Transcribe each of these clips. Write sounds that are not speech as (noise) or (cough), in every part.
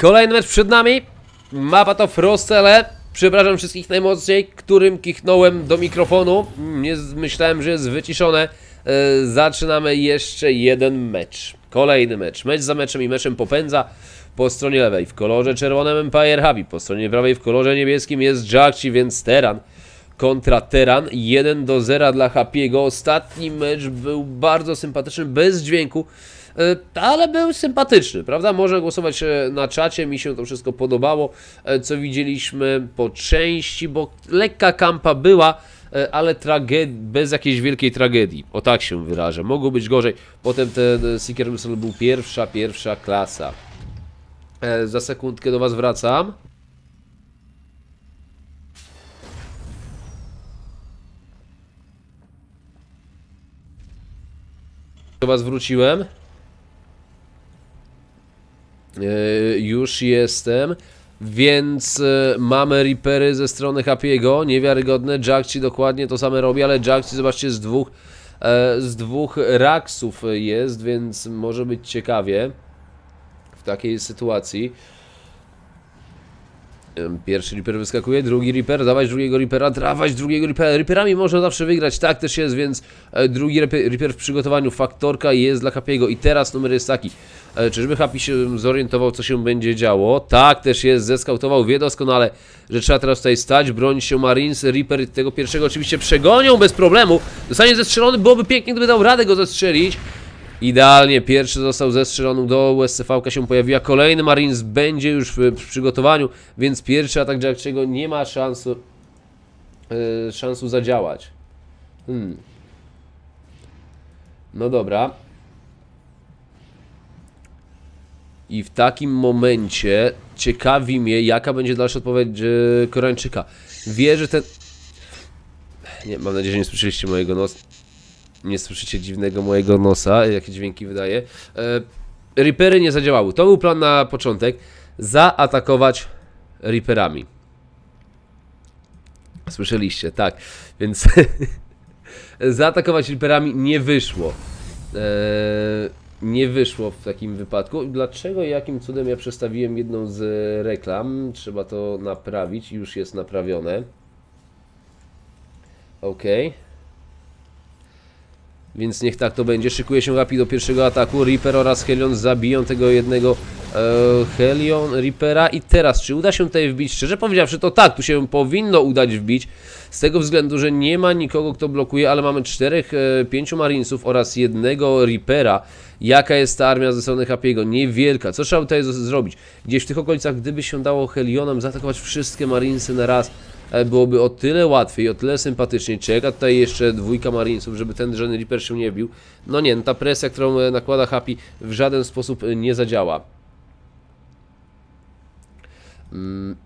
Kolejny mecz przed nami. Mapa to Frostele. Przepraszam wszystkich najmocniej, którym kichnąłem do mikrofonu. Nie myślałem, że jest wyciszone. E, zaczynamy jeszcze jeden mecz. Kolejny mecz. Mecz za meczem i meczem popędza. Po stronie lewej w kolorze czerwonym Empire Habi. Po stronie prawej w kolorze niebieskim jest Jackci, więc Teran kontra Teran. 1 do 0 dla Hapiego. Ostatni mecz był bardzo sympatyczny, bez dźwięku, ale był sympatyczny, prawda? Można głosować e, na czacie, mi się to wszystko podobało, e, co widzieliśmy po części, bo lekka kampa była, e, ale traged- bez jakiejś wielkiej tragedii. O tak się wyrażę. Mogło być gorzej. Potem ten e, Seeker Whistle był pierwsza, pierwsza klasa. E, Za sekundkę do Was wracam. Do Was wróciłem. E, już jestem. Więc e, mamy Reapery ze strony Happy'ego, niewiarygodne. Jackci dokładnie to samo robi, ale Jackci zobaczcie z dwóch, e, z dwóch Raksów jest, więc może być ciekawie w takiej sytuacji. Pierwszy Reaper wyskakuje, drugi Reaper, dawać drugiego Reapera, dawać drugiego Reapera. Reaperami można zawsze wygrać, tak też jest, więc drugi Reaper w przygotowaniu, faktorka jest dla Happy'ego i teraz numer jest taki. E, Czyżby Happy się zorientował, co się będzie działo? Tak też jest, zeskautował, wie doskonale, że trzeba teraz tutaj stać, bronić się Marines, Reaper tego pierwszego oczywiście przegonią bez problemu. Zostanie zestrzelony, byłoby pięknie, gdyby dał radę go zestrzelić. Idealnie, pierwszy został zestrzelony do USCV się pojawiła. Kolejny Marines będzie już w, przygotowaniu, więc pierwszy atak Jackczego nie ma szansu, yy, szansu zadziałać. Hmm. No dobra. I w takim momencie ciekawi mnie, jaka będzie dalsza odpowiedź yy, Koreańczyka. Wie, że ten... Nie, mam nadzieję, że nie słyszeliście mojego nosa nie słyszycie dziwnego mojego nosa, jakie dźwięki wydaje. E, Reapery nie zadziałały. To był plan na początek. Zaatakować Reaperami. Słyszeliście, tak. Więc (laughs) zaatakować Reaperami nie wyszło. E, nie wyszło w takim wypadku. Dlaczego i jakim cudem ja przestawiłem jedną z reklam? Trzeba to naprawić. Już jest naprawione. Okej. Więc niech tak to będzie. Szykuje się Happy do pierwszego ataku. Reaper oraz Helion zabiją tego jednego Helion Reapera. I teraz, czy uda się tutaj wbić? Szczerze powiedziawszy, to tak, tu się powinno udać wbić. Z tego względu, że nie ma nikogo, kto blokuje, ale mamy czterech, e, pięciu Marinesów oraz jednego Reapera. Jaka jest ta armia ze strony Happy'ego? Niewielka. Co trzeba tutaj zrobić? Gdzieś w tych okolicach, gdyby się dało Helionem zaatakować wszystkie Marinesy na raz, e, byłoby o tyle łatwiej, o tyle sympatycznie. Czeka tutaj jeszcze dwójka Marinesów, żeby ten żaden Reaper się nie bił. No nie, no ta presja, którą e, nakłada Happy w żaden sposób nie zadziała. Mm.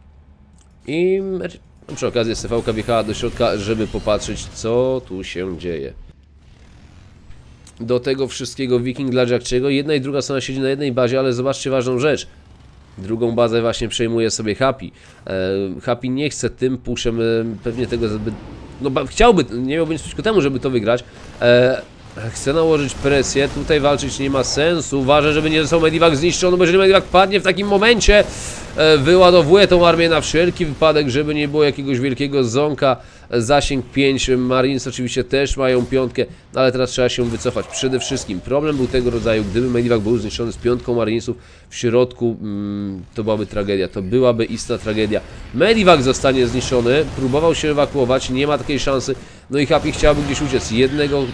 I no, przy okazji STV wjechała do środka, żeby popatrzeć, co tu się dzieje. Do tego wszystkiego Viking dla Jackczego. Jedna i druga strona siedzi na jednej bazie, ale zobaczcie ważną rzecz. Drugą bazę właśnie przejmuje sobie Happy. E, Happy nie chce tym puszem e, pewnie tego zbyt... No chciałby, nie miałby nic przeciwko temu, żeby to wygrać. Chce nałożyć presję, tutaj walczyć nie ma sensu. Uważa, żeby nie został Medivac zniszczony, bo jeżeli Medivac padnie w takim momencie, e, wyładowuje tą armię na wszelki wypadek, żeby nie było jakiegoś wielkiego zonka. Zasięg 5, Marines oczywiście też mają piątkę, no ale teraz trzeba się wycofać. Przede wszystkim problem był tego rodzaju, gdyby Medivac był zniszczony z piątką Marinesów w środku, mm, to byłaby tragedia, to byłaby istna tragedia. Medivac zostanie zniszczony, próbował się ewakuować, nie ma takiej szansy, no i Happy chciałby gdzieś uciec. Jednego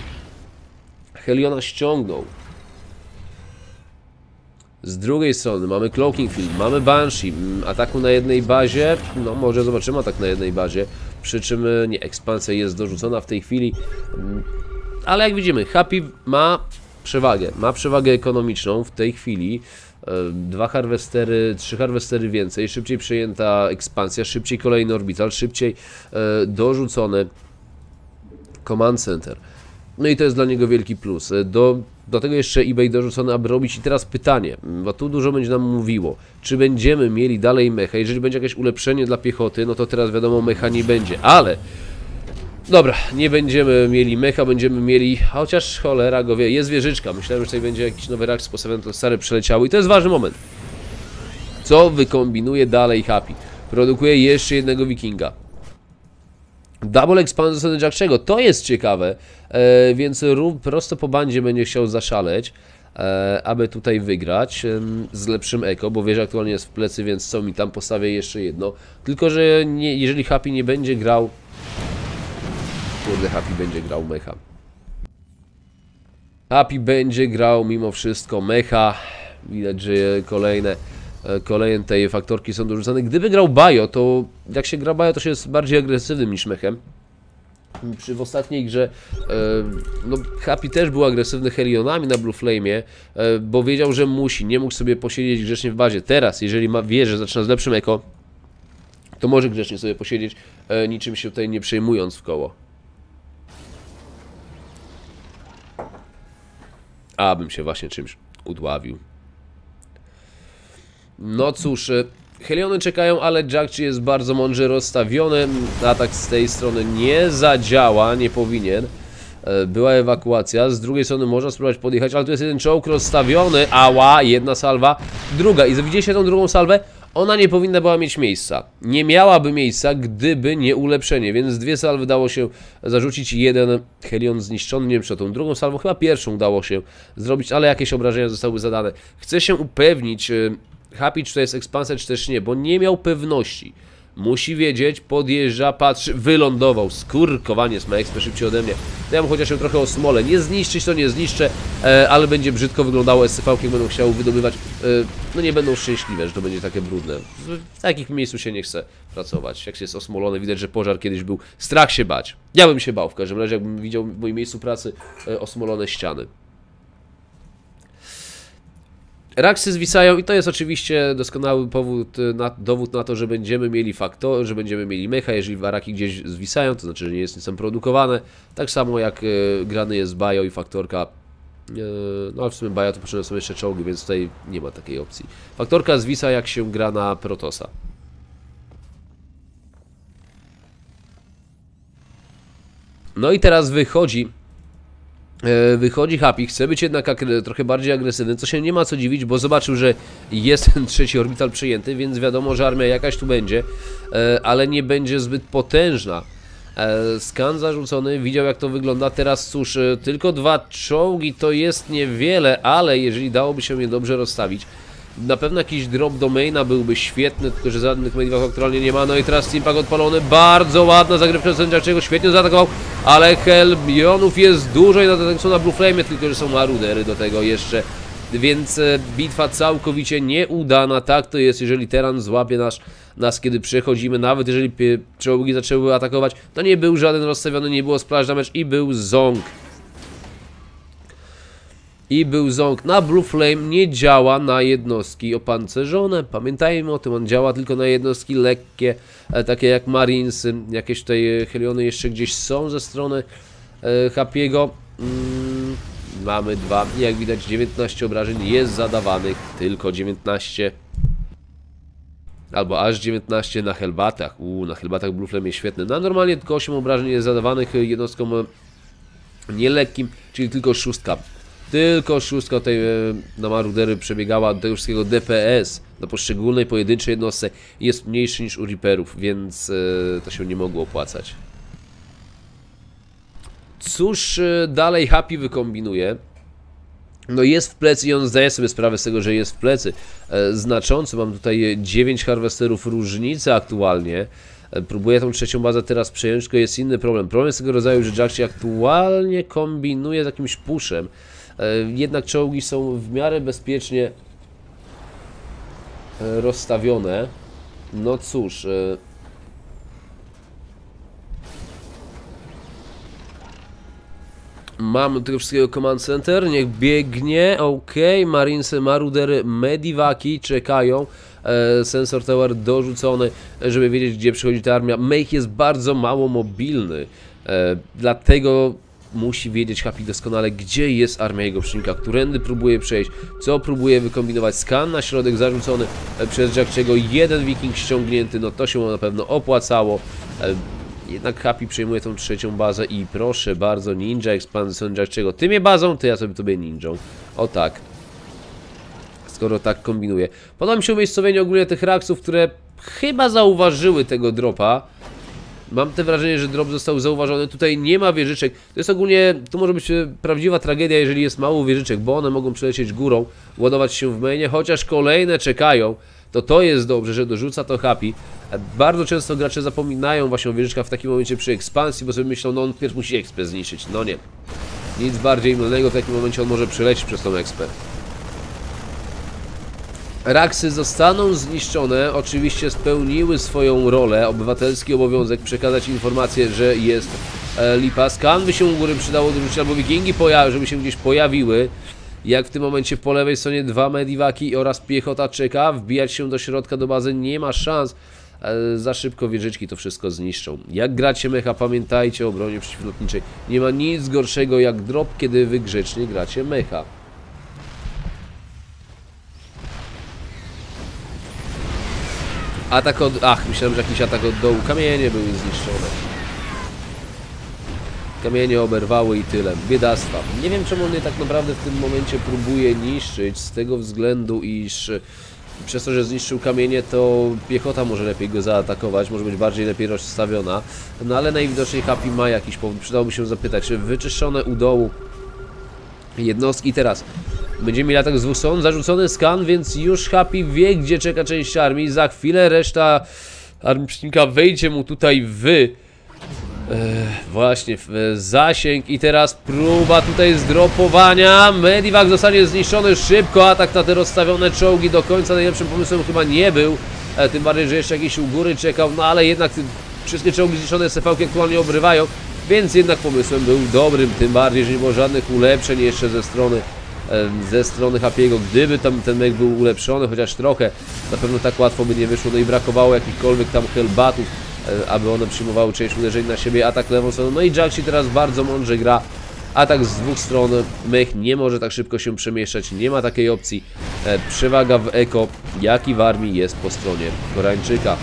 Heliona ściągnął. Z drugiej strony mamy Cloaking Field, mamy Banshee, mm, ataku na jednej bazie, no może zobaczymy atak na jednej bazie, przy czym e, nie, ekspansja jest dorzucona w tej chwili, Mm, ale jak widzimy, Happy ma przewagę, ma przewagę ekonomiczną w tej chwili, E, dwa harwestery, trzy harwestery więcej, szybciej przejęta ekspansja, szybciej kolejny orbital, szybciej e, dorzucone Command Center. No i to jest dla niego wielki plus. E, Do, do tego jeszcze eBay dorzucony, aby robić. I teraz pytanie, mm, bo tu dużo będzie nam mówiło, czy będziemy mieli dalej mecha. Jeżeli będzie jakieś ulepszenie dla piechoty, no to teraz wiadomo, mecha nie będzie, ale Dobra, nie będziemy mieli mecha, będziemy mieli, chociaż cholera go wie, jest wieżyczka. Myślałem, że tutaj będzie jakiś nowy rak z postawiony, to stare przeleciały i to jest ważny moment. Co wykombinuje dalej Happy? Produkuje jeszcze jednego wikinga. Double Expansion Jackczego, to jest ciekawe, e, więc rób prosto po bandzie będzie chciał zaszaleć, e, aby tutaj wygrać e, z lepszym eko, bo wiesz, aktualnie jest w plecy, więc co mi tam postawię jeszcze jedno. Tylko, że nie, jeżeli Happy nie będzie grał... Kurde, Happy będzie grał mecha. Happy będzie grał mimo wszystko mecha. Widać, że kolejne, kolejne tej faktorki są dorzucane. Gdyby grał Bajo, to jak się gra Bajo, to się jest bardziej agresywnym niż mechem. Przy w ostatniej grze e, no, Happy też był agresywny Helionami na Blue Flame'ie, e, bo wiedział, że musi, nie mógł sobie posiedzieć grzecznie w bazie. Teraz, jeżeli ma, wie, że zaczyna z lepszym eko, to może grzecznie sobie posiedzieć, e, niczym się tutaj nie przejmując w koło. Abym się właśnie czymś udławił. No cóż, e, Heliony czekają, ale Jackczy jest bardzo mądrze rozstawiony. Atak z tej strony nie zadziała, nie powinien. E, Była ewakuacja, z drugiej strony można spróbować podjechać, ale tu jest jeden czołg rozstawiony. Ała, jedna salwa, druga. I widzieliście tą drugą salwę? Ona nie powinna była mieć miejsca. Nie miałaby miejsca, gdyby nie ulepszenie, więc dwie salwy dało się zarzucić. Jeden Helion zniszczony, nie wiem czy tą drugą salwą, chyba pierwszą udało się zrobić, ale jakieś obrażenia zostały zadane. Chcę się upewnić, e, Happy, czy to jest ekspansja, czy też nie, bo nie miał pewności. Musi wiedzieć, podjeżdża, patrzy, wylądował. Skurkowanie ma ekspert szybciej ode mnie. To ja mu chociaż się trochę osmolę. Nie zniszczyć to nie zniszczę, e, ale będzie brzydko wyglądało SCV, jak będą chciały wydobywać. E, no nie będą szczęśliwe, że to będzie takie brudne. W takich miejscu się nie chce pracować. Jak się jest osmolony, widać, że pożar kiedyś był. Strach się bać. Ja bym się bał w każdym razie, jakbym widział w moim miejscu pracy e, osmolone ściany. Raksy zwisają i to jest oczywiście doskonały powód, na, dowód na to, że będziemy mieli faktor, że będziemy mieli mecha, jeżeli waraki gdzieś zwisają, to znaczy, że nie, jest, są produkowane. Tak samo jak e, grany jest Bajo i faktorka. E, no ale w sumie Bajo to potrzebne są jeszcze czołgi, więc tutaj nie ma takiej opcji. Faktorka zwisa jak się gra na Protosa. No i teraz wychodzi wychodzi Happy, chce być jednak ak- trochę bardziej agresywny, co się nie ma co dziwić, bo zobaczył, że jest ten trzeci orbital przejęty, więc wiadomo, że armia jakaś tu będzie, e, ale nie będzie zbyt potężna. E, Skan zarzucony, widział jak to wygląda, teraz cóż, e, tylko dwa czołgi to jest niewiele, ale jeżeli dałoby się je dobrze rozstawić, na pewno jakiś drop do maina byłby świetny, tylko że żadnych mainów aktualnie nie ma. No i teraz Steampunk odpalony, bardzo ładna zagrywka sędziaczego, świetnie zaatakował, ale Helbionów jest dużo i na tak są na Blue Flame, tylko że są marudery do tego jeszcze. Więc e, bitwa całkowicie nieudana, tak to jest, jeżeli Teran złapie nas, nas kiedy przechodzimy, nawet jeżeli czołgi zaczęły atakować, to nie był żaden rozstawiony, nie było splash damage i był ząg. I był ząg. Na Blue Flame nie działa na jednostki opancerzone. Pamiętajmy o tym, on działa tylko na jednostki lekkie, e, takie jak Marinesy. Jakieś tutaj e, Heliony jeszcze gdzieś są ze strony e, Hapiego. Mm, mamy dwa. Jak widać 19 obrażeń jest zadawanych. Tylko 19. Albo aż 19 na Helbatach. Uuu, na Helbatach Blue Flame jest świetny. Na normalnie tylko 8 obrażeń jest zadawanych jednostkom nielekkim, czyli tylko szóstka. Tylko szóstka tej e, na Marudery przebiegała do tego wszystkiego DPS na poszczególnej pojedynczej jednostce jest mniejszy niż u Reaperów, więc e, to się nie mogło opłacać. Cóż e, dalej Happy wykombinuje? No jest w plecy i on zdaje sobie sprawę z tego, że jest w plecy. Znacząco, mam tutaj 9 harwesterów różnicy aktualnie. Próbuję tą trzecią bazę teraz przejąć, tylko jest inny problem. Problem jest tego rodzaju, że Jack się aktualnie kombinuje z jakimś puszem. E, Jednak czołgi są w miarę bezpiecznie e, rozstawione. No cóż, e, Mamy tego wszystkiego Command Center, niech biegnie, ok, Marinesy, Marudery, Medivaki czekają, e, Sensor Tower dorzucony, żeby wiedzieć gdzie przychodzi ta armia. Make jest bardzo mało mobilny, e, dlatego musi wiedzieć Happy doskonale gdzie jest armia jego przeciwnika, którędy próbuje przejść, co próbuje wykombinować. Skan na środek zarzucony e, przez Jackczego, jeden wiking ściągnięty, no to się na pewno opłacało. E, jednak Happy przejmuje tą trzecią bazę i proszę bardzo, Ninja Expansion Jackczego. Ty mnie bazą, to ja sobie tobie ninją. O tak. skoro tak kombinuje. Podoba mi się umiejscowienie ogólnie tych raksów, które chyba zauważyły tego dropa. Mam te wrażenie, że drop został zauważony. Tutaj nie ma wieżyczek. To jest ogólnie, to może być e, prawdziwa tragedia, jeżeli jest mało wieżyczek, bo one mogą przelecieć górą, ładować się w mainie, chociaż kolejne czekają. To to jest dobrze, że dorzuca to happy. E, Bardzo często gracze zapominają właśnie o wieżyczkach w takim momencie przy ekspansji, bo sobie myślą, no on pierw musi ekspę zniszczyć. No nie. Nic bardziej mylnego, w takim momencie on może przelecieć przez tą ekspę. Raksy zostaną zniszczone, oczywiście spełniły swoją rolę, obywatelski obowiązek przekazać informację, że jest e, lipa. Skan by się u góry przydało dorzucić, albo wikingi, żeby się gdzieś pojawiły. Jak w tym momencie po lewej stronie dwa mediwaki oraz piechota czeka, wbijać się do środka do bazy nie ma szans. E, Za szybko wieżyczki to wszystko zniszczą. Jak gracie mecha, pamiętajcie o broni przeciwlotniczej. Nie ma nic gorszego jak drop, kiedy wy grzecznie gracie mecha. Atak od... Ach, myślałem, że jakiś atak od dołu. Kamienie były zniszczone. Kamienie oberwały i tyle. Biedactwa. Nie wiem, czemu on je tak naprawdę w tym momencie próbuje niszczyć, z tego względu, iż e, przez to, że zniszczył kamienie, to piechota może lepiej go zaatakować, może być bardziej lepiej rozstawiona. No ale najwidoczniej Happy ma jakiś powód. Przydałoby się zapytać, czy wyczyszczone u dołu jednostki teraz Będziemy mieli atak z dwóch stron, zarzucony skan, więc już Happy wie, gdzie czeka część armii. Za chwilę reszta armii przeciwnika wejdzie mu tutaj w... E, właśnie, w e, zasięg i teraz próba tutaj zdropowania. Medivac zostanie zniszczony szybko, atak na te rozstawione czołgi do końca najlepszym pomysłem chyba nie był. E, tym bardziej, że jeszcze jakiś u góry czekał, no ale jednak wszystkie czołgi zniszczone SV aktualnie obrywają, więc jednak pomysłem był dobrym, tym bardziej, że nie było żadnych ulepszeń jeszcze ze strony ze strony Hapiego, gdyby tam ten mech był ulepszony chociaż trochę, na pewno tak łatwo by nie wyszło, no i brakowało jakichkolwiek tam hellbatów, e, aby one przyjmowały część uderzeń na siebie, atak lewą stroną, no i Jaxi teraz bardzo mądrze gra, atak z dwóch stron, mech nie może tak szybko się przemieszczać, nie ma takiej opcji, e, przewaga w eko, jak i w armii jest po stronie Koreańczyka.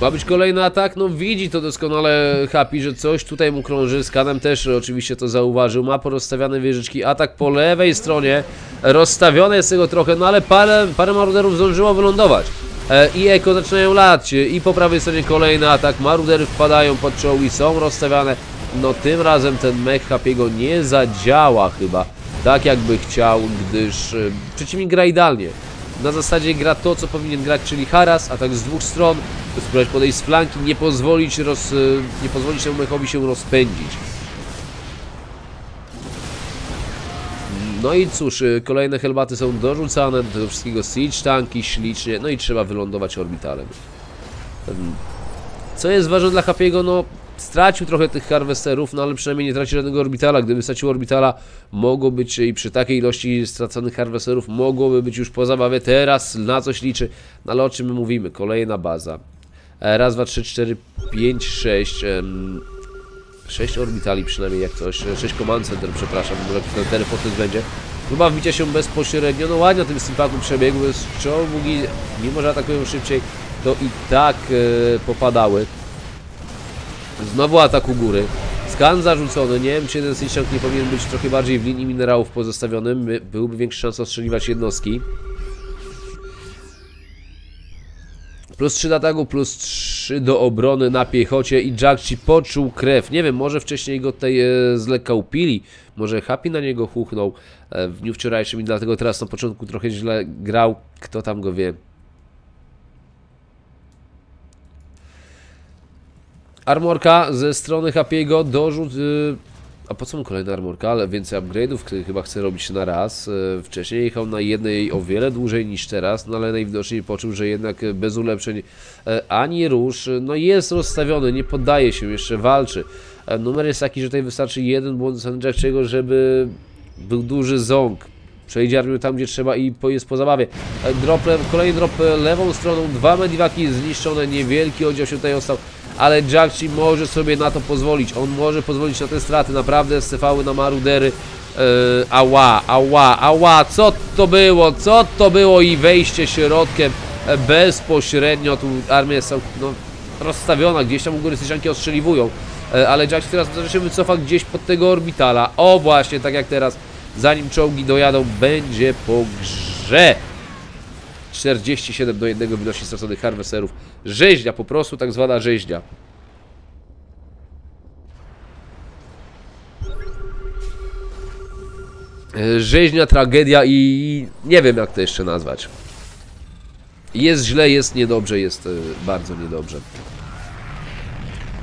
Ma być kolejny atak? No widzi to doskonale Happy, że coś tutaj mu krąży. Skanem też oczywiście to zauważył. Ma porozstawiane wieżyczki. Atak po lewej stronie. Rozstawione jest tego trochę, no ale parę, parę maruderów zdążyło wylądować. E, I Eko zaczynają lać. I po prawej stronie kolejny atak. Marudery wpadają pod czołgi, są rozstawiane. No tym razem ten mech Happy'ego nie zadziała chyba tak jakby chciał, gdyż e, przeciwnik gra idealnie na zasadzie gra to, co powinien grać, czyli haras, atak z dwóch stron, spróbować podejść z flanki, nie pozwolić, roz, y, nie pozwolić temu mechowi się rozpędzić. No i cóż, y, kolejne helbaty są dorzucane, do wszystkiego siege tanki ślicznie, no i trzeba wylądować orbitalem. Em, Co jest ważne dla Hapiego, no stracił trochę tych harvesterów, no ale przynajmniej nie traci żadnego orbitala. Gdyby stracił orbitala, mogło być i przy takiej ilości straconych harvesterów mogłoby być już po zabawie. Teraz na coś liczy, no ale o czym my mówimy? Kolejna baza. E, Raz, dwa, trzy, cztery, pięć, sześć. em, Sześć orbitali przynajmniej jak coś. e, Sześć command center, przepraszam, może ten teleportet będzie. Próba wbicia się bezpośrednio, no ładnie tym Steampaku przebiegł, z czołgi, mimo że atakują szybciej, to i tak e, popadały. Znowu atak u góry. Skan zarzucony. Nie wiem, czy jeden Sishang nie powinien być trochę bardziej w linii minerałów pozostawionym. By- Byłby większa szansa ostrzeliwać jednostki. Plus 3 do ataku, plus 3 do obrony na piechocie i Jackci poczuł krew. Nie wiem, może wcześniej go tutaj e, z lekka upili, może Happy na niego huchnął e, w dniu wczorajszym i dlatego teraz na początku trochę źle grał. Kto tam go wie. Armorka ze strony Happy'ego dorzut... y, A po co mu kolejna armorka? Ale więcej upgrade'ów który chyba chce robić na raz. Y, Wcześniej jechał na jednej o wiele dłużej niż teraz, no ale najwidoczniej poczuł, że jednak y, bez ulepszeń e, ani rusz, y, no jest rozstawiony, nie poddaje się, jeszcze walczy. E, Numer jest taki, że tutaj wystarczy jeden błąd Sanjachiego, żeby był duży ząg. Przejdzie armią tam, gdzie trzeba i jest po zabawie. E, Drop, le- kolejny drop e, lewą stroną, dwa mediwaki zniszczone, niewielki oddział się tutaj ostał, ale Jackci może sobie na to pozwolić. On może pozwolić na te straty, naprawdę SCV-y na marudery. E, ała, ała, ała, co to było, co to było i wejście środkiem e, bezpośrednio, tu armia jest no, rozstawiona, gdzieś tam u góry syszanki ostrzeliwują. E, Ale Jack teraz się wycofa gdzieś pod tego orbitala. O właśnie, tak jak teraz. zanim czołgi dojadą, będzie po grze. 47 do 1 wynosi straconych harwesterów. Rzeźnia, po prostu tak zwana rzeźnia. E, Rzeźnia, tragedia i nie wiem jak to jeszcze nazwać. Jest źle, jest niedobrze, jest e, bardzo niedobrze.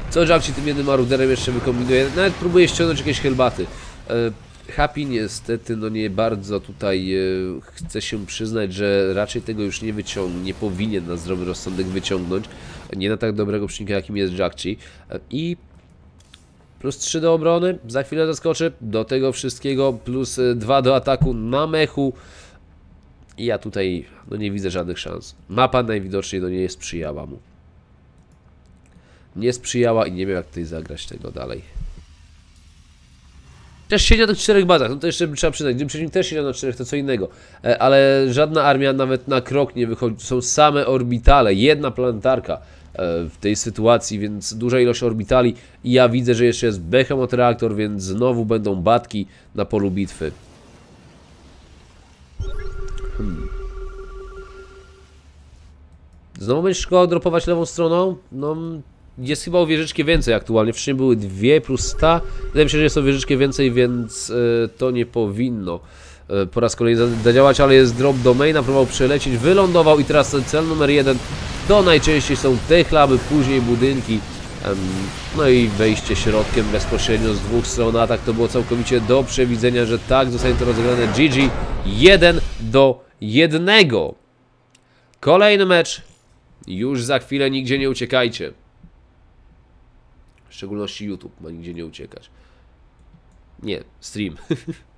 Co Jack ci tym jednym maruderem jeszcze wykombinuje? Nawet próbuje ściągnąć jakieś helbaty. E, Happy niestety no nie bardzo tutaj e, chce się przyznać, że raczej tego już nie wyciągnie, nie powinien na zdrowy rozsądek wyciągnąć. Nie na tak dobrego przeciwnika jakim jest Jackci. E, I plus 3 do obrony, za chwilę zaskoczy. Do tego wszystkiego plus 2 do ataku na mechu. I ja tutaj no nie widzę żadnych szans. Mapa najwidoczniej no nie sprzyjała mu. Nie sprzyjała i nie miał jak tutaj zagrać tego dalej. Też siedział na czterech bazach, no to jeszcze trzeba przyznać, gdyby przeciwnik też siedział na czterech, to co innego. E, Ale żadna armia nawet na krok nie wychodzi, są same orbitale, jedna planetarka e, w tej sytuacji, więc duża ilość orbitali i ja widzę, że jeszcze jest Behemoth reaktor, więc znowu będą batki na polu bitwy. Znowu będziesz szkoła dropować lewą stroną? No, jest chyba o wieżyczkę więcej aktualnie. Wcześniej były dwie plus 100. Wydaje mi się, że jest o wieżyczkę więcej, więc e, to nie powinno e, po raz kolejny za- zadziałać, ale jest drop domaina, próbował przelecieć, wylądował i teraz cel numer jeden to najczęściej są te chlaby, później budynki. No i wejście środkiem bezpośrednio z dwóch stron. Atak to było całkowicie do przewidzenia, że tak zostanie to rozegrane. GG 1 do 1. Kolejny mecz. Już za chwilę nigdzie nie uciekajcie. W szczególności YouTube ma nigdzie nie uciekać. Nie, stream. (laughs)